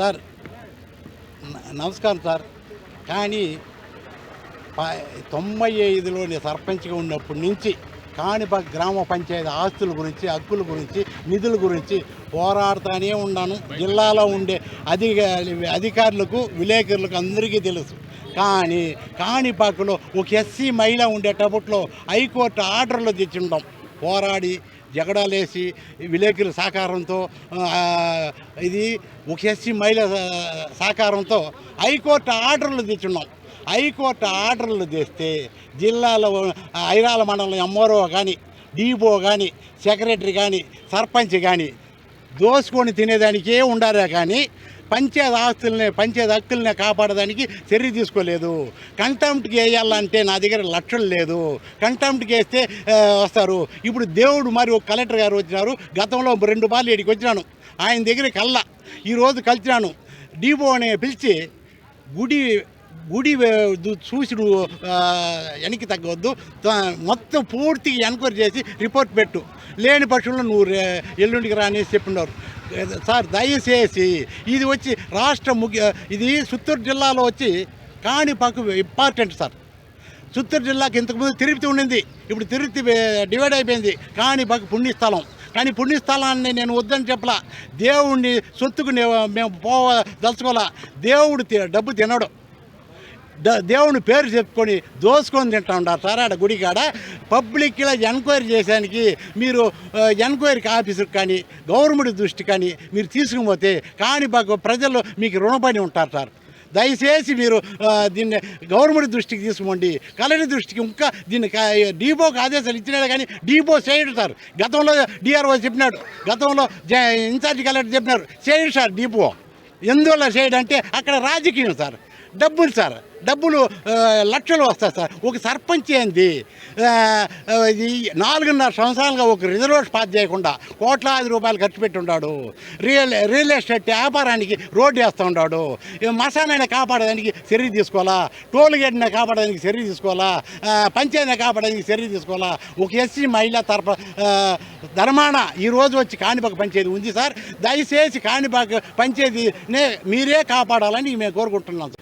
Sir. నమస్కారం sir. కానీ ప- తొంభై ఐదులోని సర్పంచ్గా ఉన్నప్పటి నుంచి కాణిపాక గ్రామ పంచాయతీ ఆస్తుల గురించి హక్కుల గురించి నిధుల గురించి పోరాడుతూనే ఉన్నాను. జిల్లాలో ఉండే అధిక అధికారులకు విలేకరులకు అందరికీ తెలుసు. కానీ కాణిపాకలో ఒక ఎస్సీ మహిళ ఉండేటప్పట్లో హైకోర్టు ఆర్డర్లు తెచ్చిండాం పోరాడి జగడాలేసి విలేకరుల సహకారంతో ఇది ఒక ఎస్సీ మహిళ సహకారంతో హైకోర్టు ఆర్డర్లు తెచ్చున్నాం. హైకోర్టు ఆర్డర్లు తెస్తే జిల్లాలో ఐరాల మండలం ఎంఆర్ఓ కానీ డీఓ కానీ సెక్రటరీ కానీ సర్పంచ్ కానీ దోసుకొని తినేదానికే ఉండారే కానీ పంచేది ఆస్తుల్ని పంచేది హక్కుల్ని కాపాడడానికి చర్య తీసుకోలేదు. కంటెంప్ట్కి వేయాలంటే నా దగ్గర లక్షలు లేదు. కంటెంప్ట్కి వేస్తే వస్తారు. ఇప్పుడు దేవుడు మరి ఒక కలెక్టర్ గారు వచ్చినారు. గతంలో రెండు బార్లు ఇక్కడికి వచ్చినాను. ఆయన దగ్గర కల్లా ఈరోజు కలిసినాను. డీబోని పిలిచి గుడి గుడి చూసి నువ్వు వెనక్కి తగ్గవద్దు. త- మొత్తం పూర్తిగా ఎంక్వైరీ చేసి రిపోర్ట్ పెట్టు. లేని పక్షంలో నువ్వు ఎల్లుండికి రానేసి చెప్పినారు. సార్ దయచేసి ఇది వచ్చి రాష్ట్ర ముఖ్య ఇది చిత్తూరు జిల్లాలో వచ్చి కాణిపాకు ఇంపార్టెంట్ సార్. చిత్తూరు జిల్లాకి ఇంతకుముందు తిరుపతి ఉండింది ఇప్పుడు తిరుపతి డివైడ్ అయిపోయింది. కాణిపాకు పుణ్యస్థలం. కానీ పుణ్యస్థలాన్ని నేను వద్దని చెప్పలా. దేవుణ్ణి సొత్తుకు మేము పోవ దలుచుకోవాలా. దేవుడు డబ్బు తినడు. దేవుని పేరు చెప్పుకొని దోసుకొని తింటా ఉంటారు సార్ ఆడ గుడి కాడ పబ్లిక్లో ఎంక్వైరీ చేసానికి మీరు ఎంక్వైరీకి ఆఫీసర్కి కానీ గవర్నమెంట్ దృష్టి కానీ మీరు తీసుకుపోతే కానీ బాగా ప్రజలు మీకు రుణపడి ఉంటారు సార్. దయచేసి మీరు దీన్ని గవర్నమెంట్ దృష్టికి తీసుకోండి కలెక్టర్ దృష్టికి ఇంకా దీన్ని డీపోకి ఆదేశాలు ఇచ్చినాడు కానీ డీపో చేయడు సార్. గతంలో డిఆర్ఓ చెప్పినాడు. గతంలో జ- ఇన్ఛార్జ్ కలెక్టర్ చెప్పినారు. చేయడు సార్ డీపో. ఎందువల్ల చేయడంటే అక్కడ రాజకీయం సార్. డబ్బులు సార్ డబ్బులు లక్షలు వస్తాయి సార్. ఒక సర్పంచ్ ఏంది? ఇది నాలుగున్నర సంవత్సరాలుగా ఒక రిజర్వేషన్ పాస్ చేయకుండా కోట్లాది రూపాయలు ఖర్చు పెట్టి ఉన్నాడు రియల్ రియల్ ఎస్టేట్ వ్యాపారానికి రోడ్డు వేస్తూ ఉన్నాడు మసానాన్ని కాపాడడానికి చర్య తీసుకోవాలా? టోల్ గేట్ని కాపాడడానికి చర్య తీసుకోవాలా? ఆ, పంచాయతీని కాపాడడానికి చర్య తీసుకోవాలా? ఒక ఎస్సీ మహిళ తరఫు ధర్మాన ఈరోజు వచ్చి కాణిపాక పంచాయతీ ఉంది సార్. దయచేసి కాణిపాక పంచాయతీనే మీరే కాపాడాలని మేము కోరుకుంటున్నాం